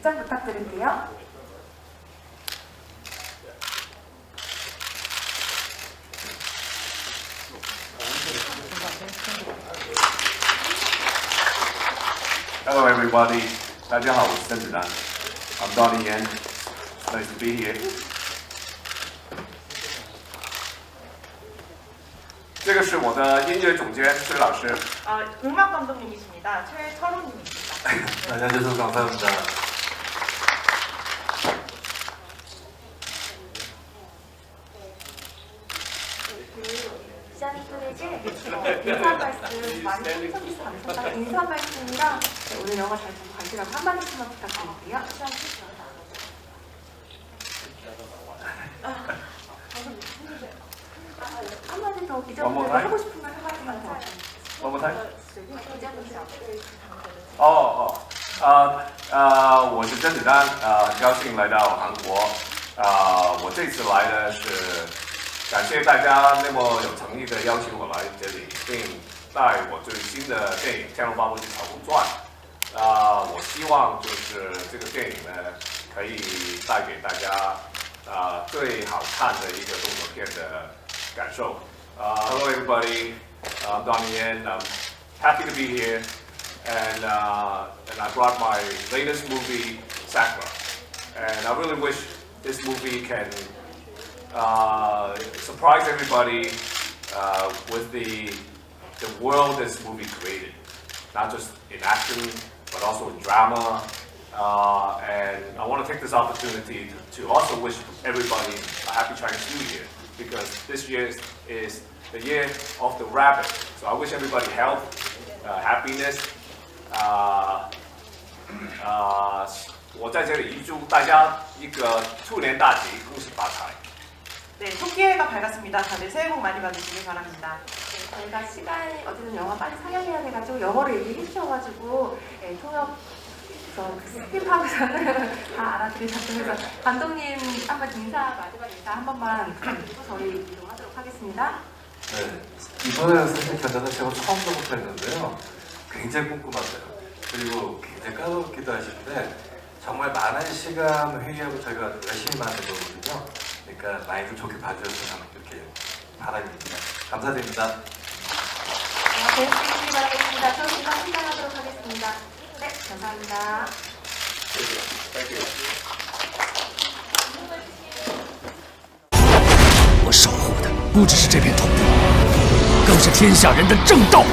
입장 부탁드릴게요. Hello, everybody. 大家好，我是甄子丹。I'm Donnie Yen. It's nice to be here. 这个是我的音乐总监崔老师。 아, 음악 감독님이십니다. 최철호님입니다. 안녕하세요. 감사합니다. 시아니분에게 인사 말씀 많이 해주셔서 감사합니다. 인사 말씀이랑 네, 오늘 영화 잘 보고 가시라고 한마디씩만 부탁드릴게요. 아, 한마디 더 기자분들 어머나. 하고 싶은 말 한마디만 더. One more time. 기자분들 哦哦，呃呃，我是甄子丹，呃，很高兴来到韩国。啊、我这次来呢是 感谢大家那么有诚意的邀请我来这里，并带我最新的电影《天龙八部之草公传》。啊、我希望就是这个电影呢，可以带给大家啊、最好看的一个动作片的感受。啊、Hello everybody, I'm Donnie Yen. I'm happy to be here and uh, and I brought my latest movie Sakura, and I really wish this movie can uh, surprise everybody uh, with the the world this movie created, not just in action but also in drama. Uh, and I want to take this opportunity to, to also wish everybody a happy Chinese New Year because this year is, is the year of the rabbit. So I wish everybody health, uh, happiness, 啊、啊、我在这里预祝大家一个兔年大吉，恭喜发财。 네, 토끼해가 밝았습니다. 다들 새해 복 많이 받으시길 바랍니다. 네, 저희가 시간이 어쨌든 영화 빨리 상영해야 돼가지고 영어로 얘기해 주셔가지고 예, 통역 그래서 스킵하고서는 다 알아들으셨죠. 그래서 감독님 한번 인사 마지막 인사 한 번만 부탁드리고 저희 이동하도록 하겠습니다. 네. 이번에는 사실 견자는 제가 처음 작업했는데요. 굉장히 꼼꼼하세요. 그리고 굉장히 까다롭기도 하신데 정말 많은 시간 회의하고 저희가 열심히 만든 거거든요. 그러니까 많이들 좋게 봐주셨으면 이렇게 바랍니다. 감사드립니다. 네, 재밌게 바라겠습니다. 저희 이만 시작하도록 하겠습니다. 네, 감사합니다. 我守护的不只是这片土地，更是天下人的正道。